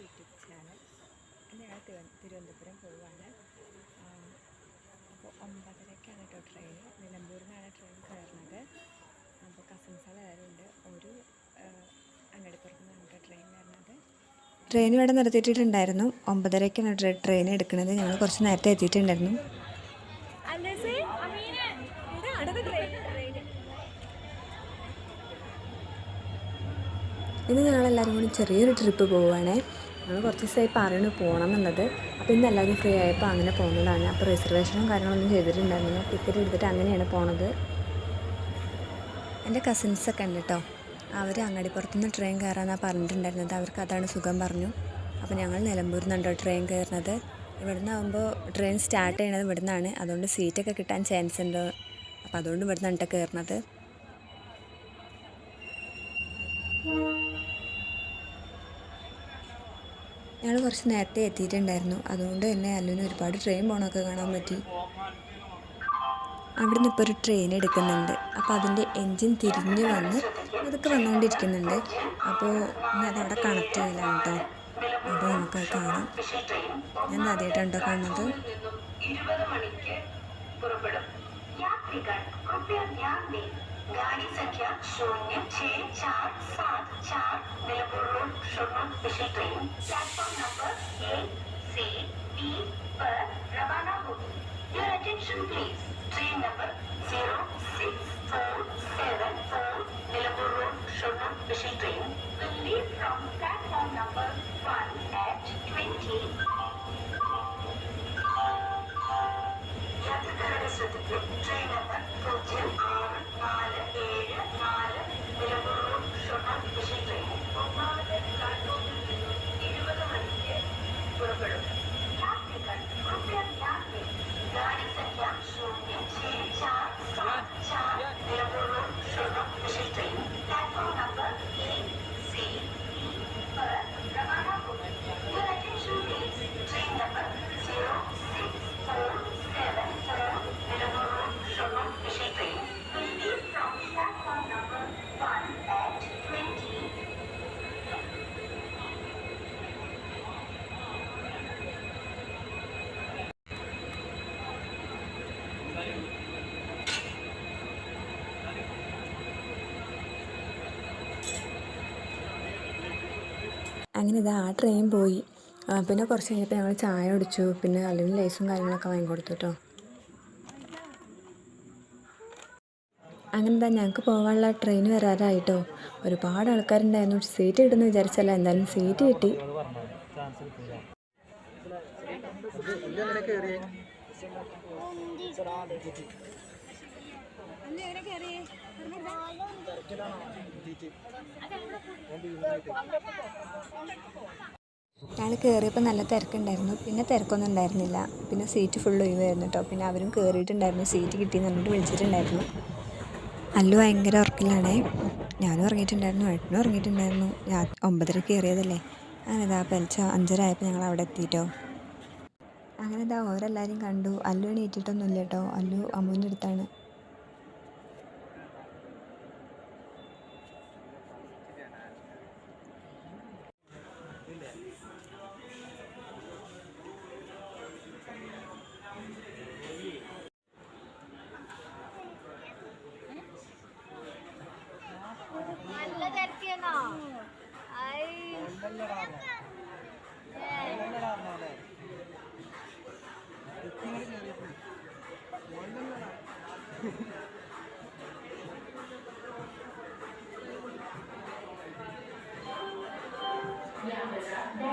YouTube channel. ഞങ്ങൾ തിരു- തിരുവനന്തപുരം പോവുകയാണ്. അപ്പോൾ ഒമ്പതരക്കാണ് കേട്ടോ ട്രെയിൻ നിലമ്പൂരിൽ നിന്നാണ് ട്രെയിൻ കയറുന്നത്. അപ്പോൾ കസിൻസ് എല്ലാവരും ഉണ്ട് ഒരു അങ്ങടിപ്പുറത്ത് നിന്നാണ് കേട്ടോ ട്രെയിൻ കയറുന്നത് ട്രെയിൻ ഇവിടെ നിർത്തിയിട്ടുണ്ടായിരുന്നു ഒമ്പതരക്കാണ് ട്രെയിൻ എടുക്കുന്നത്. ഞങ്ങൾ കുറച്ച് നേരത്തെ എത്തിയിട്ടുണ്ടായിരുന്നു. ഇന്ന് ഞങ്ങളെല്ലാവരും കൂടി ചെറിയൊരു ട്രിപ്പ് പോവുകയാണേ. ഞങ്ങൾ കുറച്ച് ദിവസമായി പറയണു പോകണം എന്നുള്ളത്. അപ്പോൾ ഇന്ന് എല്ലാവരും ഫ്രീ ആയപ്പോൾ അങ്ങനെ പോകുന്നതാണ്. അപ്പോൾ റിസർവേഷനും കാര്യങ്ങളൊന്നും ചെയ്തിട്ടുണ്ടായിരുന്നില്ല. ടിക്കറ്റ് എടുത്തിട്ട് അങ്ങനെയാണ് പോണത്. എന്റെ കസിൻസൊക്കെ ഉണ്ട് കേട്ടോ അവർ അങ്ങാടിപ്പുറത്തുനിന്ന് ട്രെയിൻ കയറാമെന്നാണ് പറഞ്ഞിട്ടുണ്ടായിരുന്നത്. അവർക്ക് അതാണ് സുഖം പറഞ്ഞു. അപ്പോൾ ഞങ്ങൾ നിലമ്പൂരിൽ നിന്നുണ്ടോ ട്രെയിൻ കയറുന്നത്. ഇവിടുന്ന് ആകുമ്പോൾ ട്രെയിൻ സ്റ്റാർട്ട് ചെയ്യണത് ഇവിടുന്നാണ്. അതുകൊണ്ട് സീറ്റൊക്കെ കിട്ടാൻ ചാൻസ് ഉണ്ട്. അപ്പോൾ അതുകൊണ്ട് ഇവിടുന്ന് കേട്ടോ കയറുന്നത്. ഞങ്ങൾ കുറച്ച് നേരത്തെ എത്തിയിട്ടുണ്ടായിരുന്നു. അതുകൊണ്ട് തന്നെ അല്ലുവിന് ഒരുപാട് ട്രെയിൻ പോകണമൊക്കെ കാണാൻ പറ്റി. അവിടുന്ന് ഇപ്പോൾ ഒരു ട്രെയിൻ എടുക്കുന്നുണ്ട്. അപ്പോൾ അതിന്റെ എൻജിൻ തിരിഞ്ഞ് വന്ന് അതൊക്കെ വന്നുകൊണ്ടിരിക്കുന്നുണ്ട് അപ്പോൾ അതവിടെ കണക്ട് ചെയ്യലാണ് കേട്ടോ അപ്പോൾ നമുക്ക് കാണാം. ഞാൻ ആദ്യമായിട്ടുണ്ടോ കാണുന്നത്. പുറപ്പെടും. गाड़ी संख्या शून्य छः चार सात चार Bilpur road showroom special train platform number A से बी पर रवाना होगी your attention please train number zero six four seven four Bilpur road showroom special train will leave from platform number one at twenty यात्रा train number पूज्य പുറപ്പെടും അങ്ങനെ ഇതാ ആ ട്രെയിൻ പോയി. പിന്നെ കുറച്ച് കഴിഞ്ഞപ്പോൾ ഞങ്ങൾ ചായ കുടിച്ചു. പിന്നെ അല്ലെങ്കിൽ ലേസും കാര്യങ്ങളൊക്കെ വാങ്ങിക്കൊടുത്തു കേട്ടോ അങ്ങനെ എന്താ ഞങ്ങൾക്ക് പോകാനുള്ള ട്രെയിൻ വരാറായിട്ടോ? ഒരുപാട് ആൾക്കാരുണ്ടായിരുന്നു. സീറ്റ് കിട്ടുമെന്ന് വിചാരിച്ചല്ല. എന്തായാലും സീറ്റ് കിട്ടി. ഞങ്ങൾ കയറിയപ്പോൾ നല്ല തിരക്കുണ്ടായിരുന്നു. പിന്നെ തിരക്കൊന്നും ഉണ്ടായിരുന്നില്ല. പിന്നെ സീറ്റ് ഫുൾ ഒഴിവായിരുന്നു കേട്ടോ പിന്നെ അവരും കയറിയിട്ടുണ്ടായിരുന്നു സീറ്റ് കിട്ടിയെന്ന് പറഞ്ഞിട്ട് വിളിച്ചിട്ടുണ്ടായിരുന്നു. അല്ലു ഭയങ്കര ഉറക്കിലാണേ. ഞാനും ഉറങ്ങിയിട്ടുണ്ടായിരുന്നു. ഏട്ടനും ഉറങ്ങിയിട്ടുണ്ടായിരുന്നു. ഞാൻ ഒമ്പതരക്ക് കയറിയതല്ലേ. അങ്ങനെ ഇതാ പലിച്ച അഞ്ചര ആയപ്പോൾ ഞങ്ങൾ അവിടെ എത്തിയിട്ടോ അങ്ങനെ ഇതാ ഓരെല്ലാവരും കണ്ടു. അല്ലു എണീറ്റിട്ടൊന്നുമില്ല കേട്ടോ അല്ലു അമ്മുവിന്റെ അടുത്താണ്.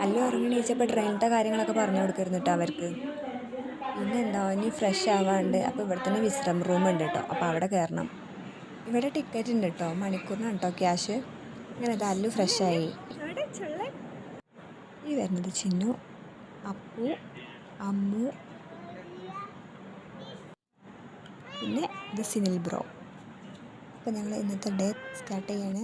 അല്ലു ഉറങ്ങി എണീച്ചപ്പോൾ ട്രെയിനിലത്തെ കാര്യങ്ങളൊക്കെ പറഞ്ഞു കൊടുക്കരുന്നു കേട്ടോ അവർക്ക്. പിന്നെ എന്താ ഇനി ഫ്രഷ് ആവാണ്ട് അപ്പോൾ ഇവിടെ തന്നെ വിശ്രമ റൂം ഉണ്ട് കേട്ടോ അപ്പോൾ അവിടെ കയറണം ഇവിടെ ടിക്കറ്റ് ഉണ്ട് കേട്ടോ മണിക്കൂറിനാണ് കേട്ടോ ക്യാഷ് ഇങ്ങനെ അല്ലു ഫ്രഷായി ഈ വരുന്നത് ചിന്നു അപ്പു അമ്മു. പിന്നെ ഇത് സിനിൽ ബ്രോ. അപ്പോൾ ഞങ്ങൾ ഇന്നത്തെ ഡേ സ്റ്റാർട്ട് ചെയ്യാണ്.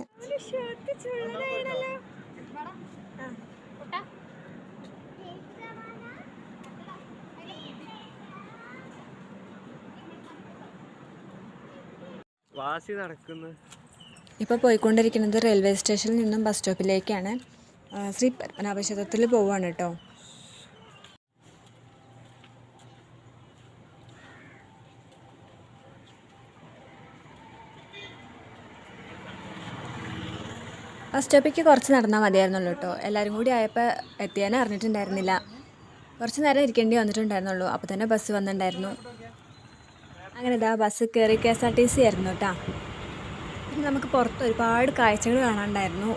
വാസി നടക്കുന്നു. ഇപ്പോൾ പോയിക്കൊണ്ടിരിക്കുന്നത് റെയിൽവേ സ്റ്റേഷനിൽ നിന്നും ബസ് സ്റ്റോപ്പിലേക്കാണ്. ശ്രീ പത്മനാഭ പോവാണ് കേട്ടോ. ബസ് സ്റ്റോപ്പിക്ക് കുറച്ച് നടന്നാൽ മതിയായിരുന്നുള്ളൂ കേട്ടോ. എല്ലാവരും കൂടി ആയപ്പോൾ എത്തിയാനേ അറിഞ്ഞിട്ടുണ്ടായിരുന്നില്ല. കുറച്ച് നേരം ഇരിക്കേണ്ടി വന്നിട്ടുണ്ടായിരുന്നുള്ളൂ. അപ്പോൾ തന്നെ ബസ് വന്നിട്ടുണ്ടായിരുന്നു. അങ്ങനെ ഇതാ ബസ് കയറി K S R T C ആയിരുന്നു കേട്ടോ നമുക്ക് പുറത്ത് ഒരുപാട് കാഴ്ചകൾ കാണാനുണ്ടായിരുന്നു.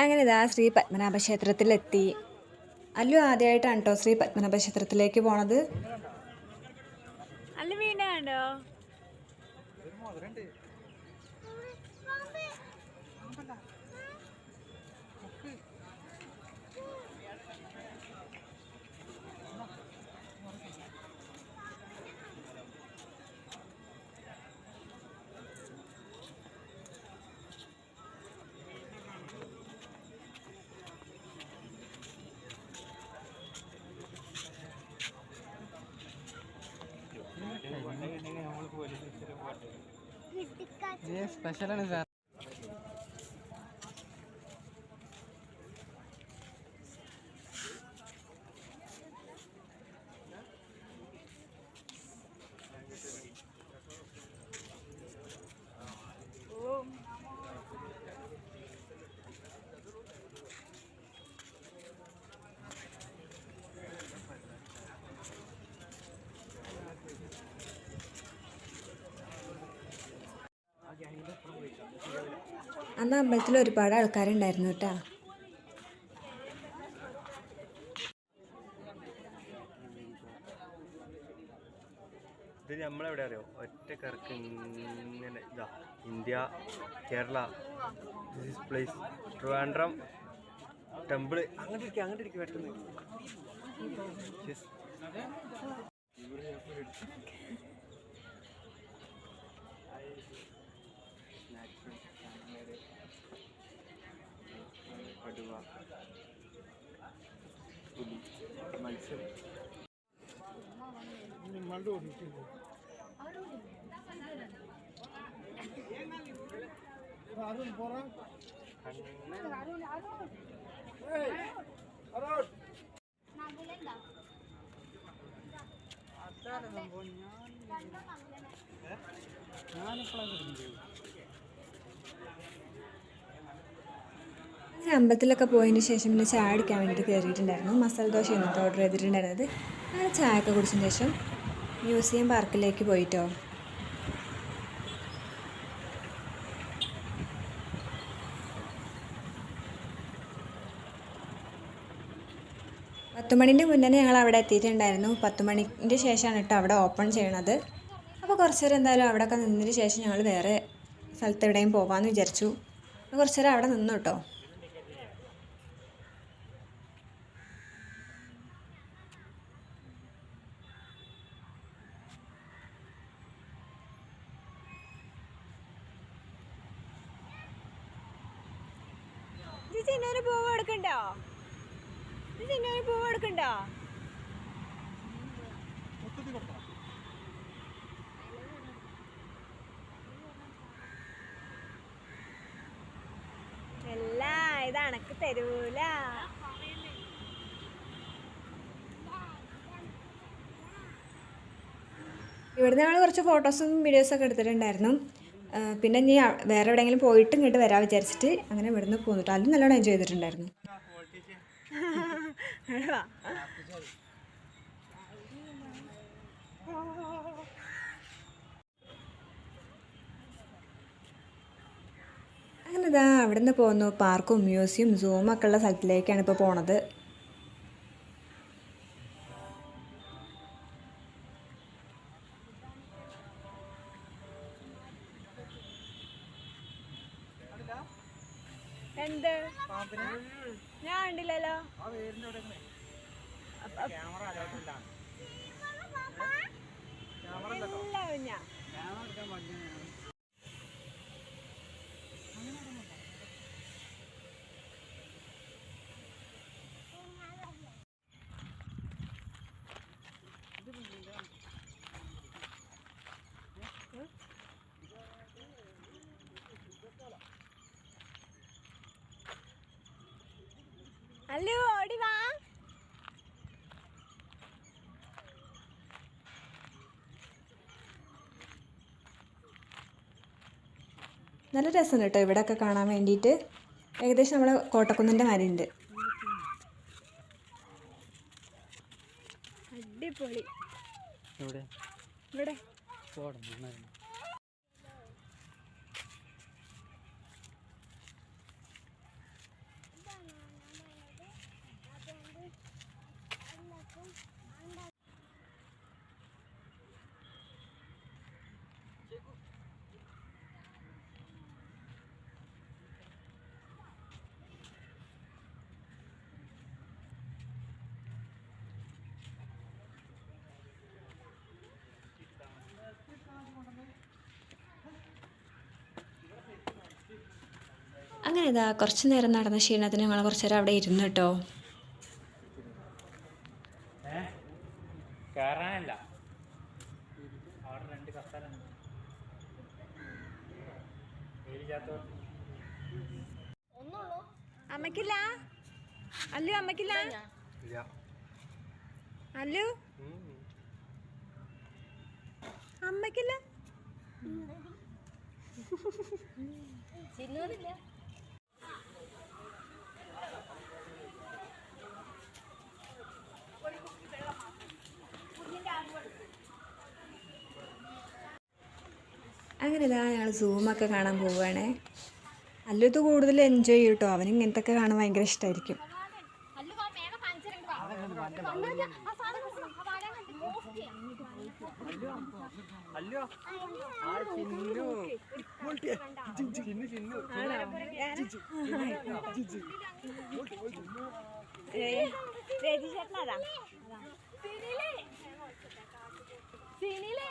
അങ്ങനെ ഇതാ ശ്രീ പത്മനാഭ ക്ഷേത്രത്തിലെത്തി അല്ലു ആദ്യമായിട്ടാണ് കേട്ടോ ശ്രീ പത്മനാഭ ക്ഷേത്രത്തിലേക്ക് പോണത്. അല്ല ये स्पेशल है ना അന്ന് അമ്പലത്തിൽ ഒരുപാട് ആൾക്കാരുണ്ടായിരുന്നു കേട്ടോ. ഇത് നമ്മളെവിടെ അറിയോ ഒറ്റ കറക്ക് ഇങ്ങനെ ഇതാ India Kerala this place Trivandrum temple അങ്ങോട്ട് ഇരിക്കുക അങ്ങോട്ട് ഇരിക്കുക പെട്ടെന്ന് അങ്ങനെ അമ്പലത്തിലൊക്കെ പോയതിന് ശേഷം പിന്നെ ചായ അടിക്കാൻ വേണ്ടിയിട്ട് കയറിയിട്ടുണ്ടായിരുന്നു. മസാല ദോശ എന്നിട്ട് ഓർഡർ ചെയ്തിട്ടുണ്ടായിരുന്നത്. ചായ ഒക്കെ കുടിച്ചതിന് ശേഷം മ്യൂസിയം പാർക്കിലേക്ക് പോയിട്ടോ? പത്തുമണിന്റെ മുന്നേ ഞങ്ങൾ അവിടെ എത്തിയിട്ടുണ്ടായിരുന്നു. പത്തുമണിന്റെ ശേഷമാണ് കേട്ടോ അവിടെ ഓപ്പൺ ചെയ്യണത്. അപ്പോൾ കുറച്ച് നേരം എന്തായാലും അവിടെയൊക്കെ നിന്നതിന് ശേഷം ഞങ്ങൾ വേറെ സ്ഥലത്ത് എവിടെയും പോകാമെന്ന് വിചാരിച്ചു. കുറച്ച് നേരം അവിടെ നിന്നു കേട്ടോ. ചിന്നൊരു പൂവ് എടുക്കണ്ടോ? ചിന്നൊരു പൂവ് കൊടുക്കണ്ടോ അല്ല ഇത് അണക്ക് തരൂല. ഇവിടുന്ന് ഞങ്ങൾ കുറച്ച് ഫോട്ടോസും വീഡിയോസൊക്കെ എടുത്തിട്ടുണ്ടായിരുന്നു. പിന്നെ ഇനി വേറെ എവിടെയെങ്കിലും പോയിട്ട് ഇങ്ങോട്ട് വരാൻ വിചാരിച്ചിട്ട് അങ്ങനെ ഇവിടുന്ന് പോന്നിട്ട് അതും നല്ലോണം എൻജോയ് ചെയ്തിട്ടുണ്ടായിരുന്നു. അങ്ങനെ ഇതാ അവിടെ നിന്ന് പോകുന്നു പാർക്കും മ്യൂസിയം സൂമൊക്കെ ഉള്ള സ്ഥലത്തിലേക്കാണ് ഇപ്പോൾ പോണത്. കണ്ടില്ലല്ലോ അല്ലു ഓടി വാ. നല്ല രസമുണ്ട് കേട്ടോ ഇവിടെയൊക്കെ കാണാൻ വേണ്ടിയിട്ട്. ഏകദേശം നമ്മളെ കോട്ടക്കുന്നിന്റെ മാതിരിയുണ്ട്. അടിപൊളി. ഇവിടെ. ഇവിടെ അങ്ങനെ ഇതാ കുറച്ച് നേരം നടന്ന ക്ഷീണത്തിന് ഞങ്ങൾ കുറച്ച് നേരം അവിടെ ഇരുന്നു കേട്ടോ കയറാനല്ല അവിടെ രണ്ട് കസേര അമ്മക്കില്ല അല്ലു അമ്മക്കില്ല ഇല്ല അല്ലു ഉം. അമ്മക്കില്ല അങ്ങനെ ഇതാ ഞങ്ങൾ സൂമൊക്കെ കാണാൻ പോവുകയാണേ. അല്ലു ഇത് കൂടുതൽ എൻജോയ് ചെയ്യും കേട്ടോ അവന് ഇങ്ങനത്തെ ഒക്കെ കാണാൻ ഭയങ്കര ഇഷ്ടമായിരിക്കും സിനിലേ?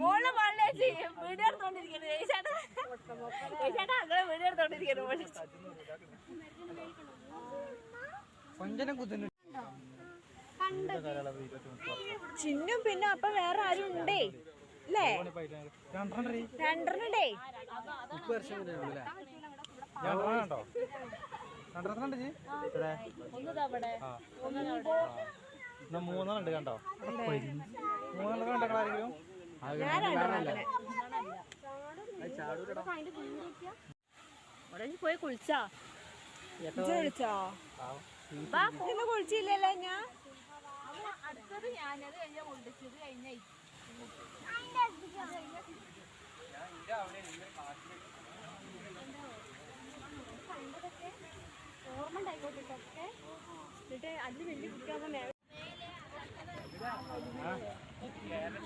മോൾ മോളിലെ ചെയ്യും. വീഡിയോ എടുത്തോണ്ടിരിക്കുന്നു. രേഷേട്ടൻ. രേഷേട്ടൻ അങ്ങനെ വീഡിയോ എടുത്തോണ്ടിരിക്കുന്നു. മോൾ. കൊഞ്ചനം കുത്തുന്നു. ചിന്നും പിന്നെ അപ്പൊ വേറെ ആരും ഉണ്ടേ? അല്ലേ? എന്നാ മൂന്നെണ്ണം ഉണ്ട് കണ്ടോ? മൂന്നെണ്ണം കണ്ടോ ആരെങ്കിലും പോയി കുളിച്ചാ. ഇന്ന് കുളിച്ചില്ലല്ലോ ഞാൻ. അടുത്തത് ഞാനത് കഴിഞ്ഞ കുളിച്ചത് കഴിഞ്ഞ ഓർമ്മ ഉണ്ടായിക്കോട്ടെ എന്നിട്ട് അതിന് വലിയ കുട്ടിയാകുന്ന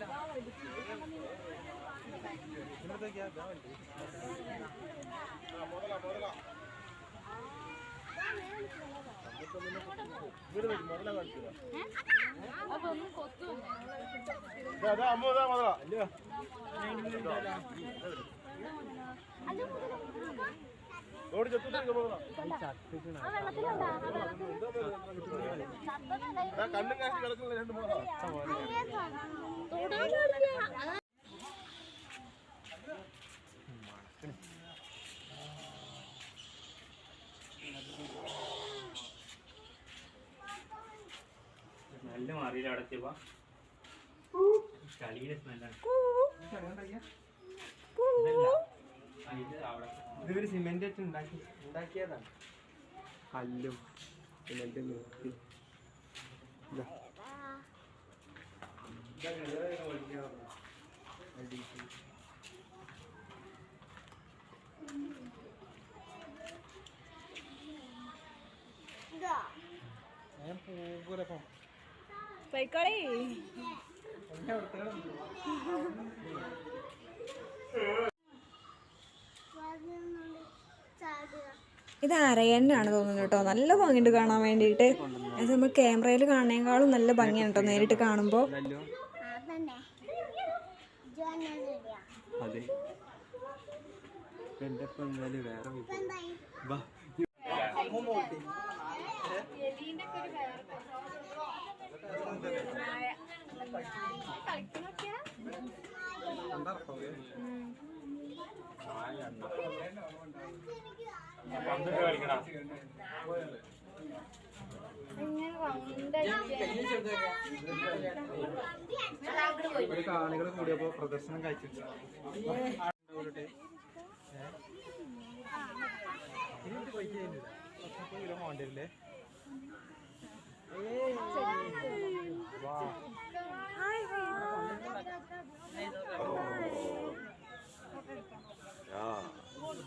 അതൊന്നും കൊത്തും നല്ല മാറിയില്ല അവിടെ എത്തിയപ്പോ കളിയുടെ സ്മെല്ലാണ് ഇതൊരു സിമെന്റ് ഉണ്ടാക്കി ഉണ്ടാക്കിയതാണ്. കല്ലും സിമെന്റ് ഞാൻ ഇത് അരയണ്ണാണ് തോന്നുന്നു കേട്ടോ. നല്ല ഭംഗിയുണ്ട് കാണാൻ വേണ്ടിയിട്ട്. അത് നമ്മൾ ക്യാമറയിൽ കാണുന്നതിനേക്കാളും നല്ല ഭംഗിയാണ് കേട്ടോ നേരിട്ട് കാണുമ്പോൾ. അല്ലല്ലോ ഒരു കാണികൾ കൂടിയപ്പോ പ്രദർശനം വേണ്ടില്ലേ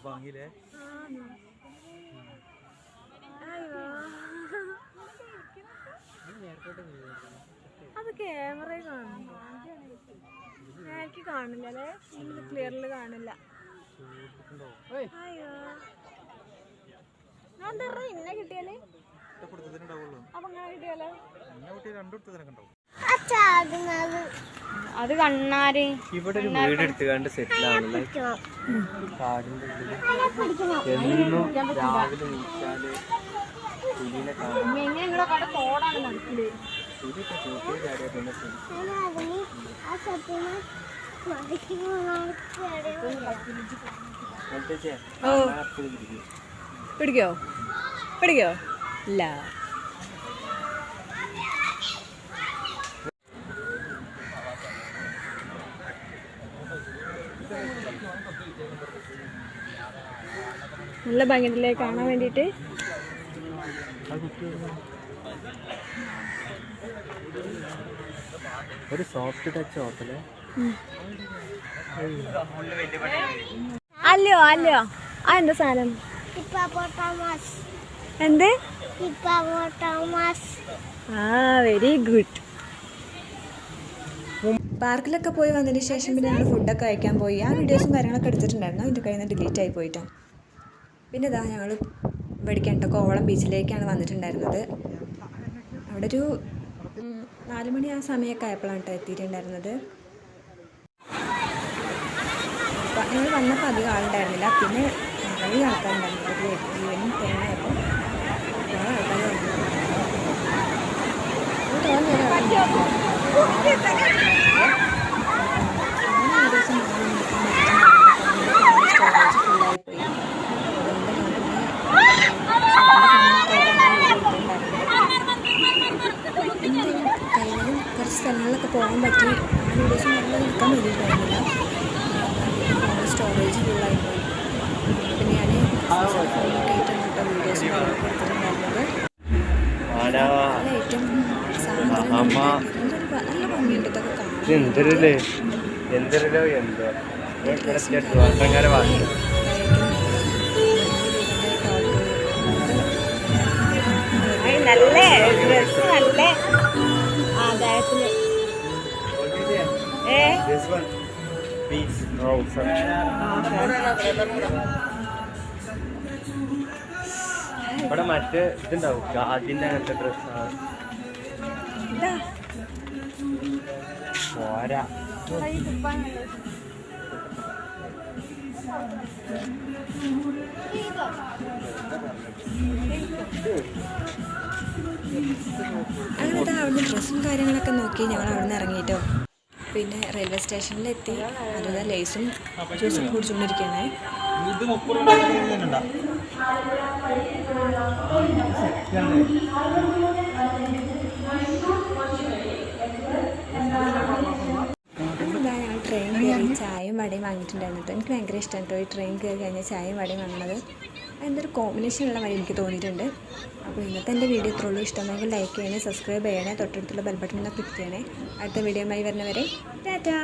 ഭംഗിയില്ലേ? അത് ക്യാമറ കാണുന്നു. എനിക്ക് കാണില്ല അല്ലേ? ക്ലിയറിൽ കാണില്ല. അയ്യോ. ഞാൻ എന്താ ഇന്നെ കിട്ടിയാലേ? അപ്പൊ അങ്ങനെ അത് കണ്ണാര്. ഇവിടെ ഒരു വീട് സെറ്റിൽ കാടിന്റെ രാവിലെ നീച്ചാൽ പിടിക്കോ? പിടിക്കോ? ഇല്ല. നല്ല ഭംഗിയിലേക്ക് കാണാൻ വേണ്ടിയിട്ട്? ഒരു സോഫ്റ്റ് ടച്ച് ഓപ്പല്ലേ അല്ലയോ അല്ലയോ. ആ എന്താ സാധനം? എന്ത്? ആ വെരി ഗുഡ് പാർക്കിലൊക്കെ പോയി വന്നതിന് ശേഷം പിന്നെ ഞങ്ങൾ ഫുഡൊക്കെ കഴിക്കാൻ പോയി. ആ വീഡിയോസും കാര്യങ്ങളൊക്കെ എടുത്തിട്ടുണ്ടായിരുന്നു. അതിന്റെ കയ്യിൽ നിന്ന് ഡിലീറ്റ് ആയി പോയിട്ടാണ് പിന്നെ ഇതാ ഞങ്ങൾ ഇവിടേക്കാണ് കോവളം ബീച്ചിലേക്കാണ് വന്നിട്ടുണ്ടായിരുന്നത്. അവിടെ ഒരു നാലുമണി നാല് മണി ആ സമയമൊക്കെ ആയപ്പോഴാണ് കേട്ടോ എത്തിയിട്ടുണ്ടായിരുന്നത്. ഞങ്ങൾ വന്നപ്പോൾ അധികം ആളുണ്ടായിരുന്നില്ല. പിന്നെ നിറയെ ആൾക്കാരുണ്ടായിരുന്നു. ഒരു ഈവനിങ് ടൈം ആയപ്പോൾ ആൾക്കാർ വന്നു തോന്നുന്നു ഒരു ആൾക്കാർ അങ്ങനെ ഒരു ദിവസം ഞങ്ങൾ നിൽക്കാൻ പറ്റുന്നുണ്ടായിരുന്നില്ല. സ്റ്റോറേജ് ഫുള്ളായിപ്പോയി അതുകൊണ്ട് ഞാൻ പിന്നെ അതിന്റെ സമയത്തായിട്ട് കഴിവതും കുറച്ച് സ്ഥലങ്ങളിലൊക്കെ പോകാൻ പറ്റി ആ വീഡിയോസ് നല്ല നിൽക്കാൻ വേണ്ടിയിട്ടായിരുന്നില്ല ഫോൺ സ്റ്റോറേജ് ഫുള്ളായി പോയി പിന്നെ ഞാൻ ഫോണൊക്കെ ആയിട്ടാണ് കേട്ടോ വീഡിയോസ് എടുത്തിട്ടുണ്ടായിരുന്നത് നല്ല ഐറ്റം സാധനം നല്ല ഭംഗിയുണ്ട് ഇതൊക്കെ കാണാൻ എന്തൊരുല്ലേ എന്തൊരുല്ലോ എന്തോ. ട്രിവാൻഡ്രക്കാരെ വാങ്ങി. നല്ല? ഡ്രസ് നല്ല? ആദായത്തിന് ഏ? Peace, rose. ഇവിടെ മറ്റേ ഇതുണ്ടാവും. ഗാദിന്റെ അങ്ങനത്തെ ഡ്രസ്സാണ് പോരാ അങ്ങനത്തെ അവിടുന്ന് ഡ്രസ്സും കാര്യങ്ങളൊക്കെ നോക്കി ഞങ്ങൾ അവിടെ നിന്ന് ഇറങ്ങിയിട്ടോ. പിന്നെ റെയിൽവേ സ്റ്റേഷനിലെത്തി അതുപോലെ ലേസും ജ്യൂസും കുടിച്ചുകൊണ്ടിരിക്കുകയാണേ ഇത് മുപ്പത് രൂപ. ഇതാ ഞങ്ങൾ ട്രെയിൻ കയറി ചായയും വാങ്ങിയിട്ടുണ്ടായിരുന്നു എനിക്ക് ഭയങ്കര ഇഷ്ടമാണ് കേട്ടോ ഈ ട്രെയിൻ കയറി കഴിഞ്ഞാൽ ചായയും വടയും വാങ്ങുന്നത് എന്തൊരു കോമ്പിനേഷൻ ഉള്ള വഴി എനിക്ക് തോന്നിയിട്ടുണ്ട്. അപ്പോൾ ഇന്നത്തെ എന്റെ വീഡിയോ ഇത്രയുള്ളൂ ഇഷ്ടമെങ്കിൽ ലൈക്ക് ചെയ്യണേ സബ്സ്ക്രൈബ് ചെയ്യണേ തൊട്ടടുത്തുള്ള ബെൽബട്ടൺ ക്ലിക്ക് ചെയ്യണേ. അടുത്ത വീഡിയോയുമായി വരുന്നവരെ ടാറ്റാ!